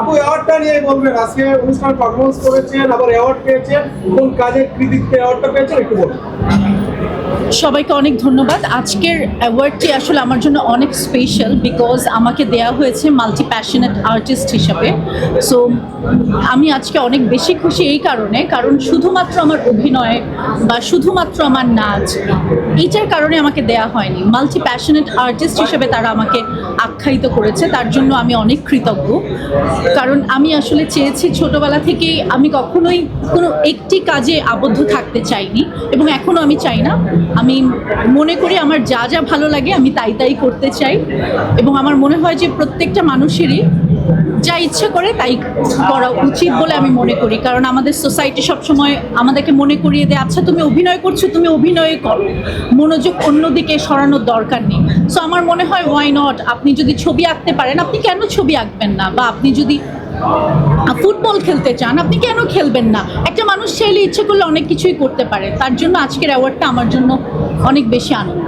আপু অ্যাওয়ার্ডটা নিয়ে বলবেন। আজকে অনুষ্ঠান পারফরমেন্স করেছেন, আবার অ্যাওয়ার্ড পেয়েছেন। কোন কাজের কৃতিত্বে অ্যাওয়ার্ডটা পেয়েছেন একটু বলুন। সবাইকে অনেক ধন্যবাদ। আজকের অ্যাওয়ার্ডটি আসলে আমার জন্য অনেক স্পেশাল বিকজ আমাকে দেয়া হয়েছে মাল্টি প্যাশনেট আর্টিস্ট হিসাবে। সো আমি আজকে অনেক বেশি খুশি এই কারণে, কারণ শুধুমাত্র আমার অভিনয় বা শুধুমাত্র আমার নাচ, এইটার কারণে আমাকে দেয়া হয়নি। মাল্টি প্যাশনেট আর্টিস্ট হিসেবে তারা আমাকে আখ্যায়িত করেছে, তার জন্য আমি অনেক কৃতজ্ঞ। কারণ আমি আসলে চেয়েছি ছোটবেলা থেকেই আমি কখনোই কোনো একটি কাজে আবদ্ধ থাকতে চাইনি এবং এখনও আমি চাই না। আমি মনে করি আমার যা যা ভালো লাগে আমি তাই তাই করতে চাই এবং আমার মনে হয় যে প্রত্যেকটা মানুষেরই যা ইচ্ছে করে তাই করা উচিত বলে আমি মনে করি। কারণ আমাদের সোসাইটি সবসময় আমাদেরকে মনে করিয়ে দেয় আচ্ছা তুমি অভিনয় করছ, তুমি অভিনয় করো। মনোযোগ অন্যদিকে সরানোর দরকার নেই। সো আমার মনে হয় ওয়াই নট আপনি যদি ছবি আঁকতে পারেন, আপনি কেন ছবি আঁকবেন না? বা আপনি যদি ফুটবল খেলতে চান, আপনি কেন খেলবেন না? একটা মানুষ চাইলে ইচ্ছে করলে অনেক কিছুই করতে পারে। তার জন্য আজকের অ্যাওয়ার্ডটা আমার জন্য অনেক বেশি আনন্দ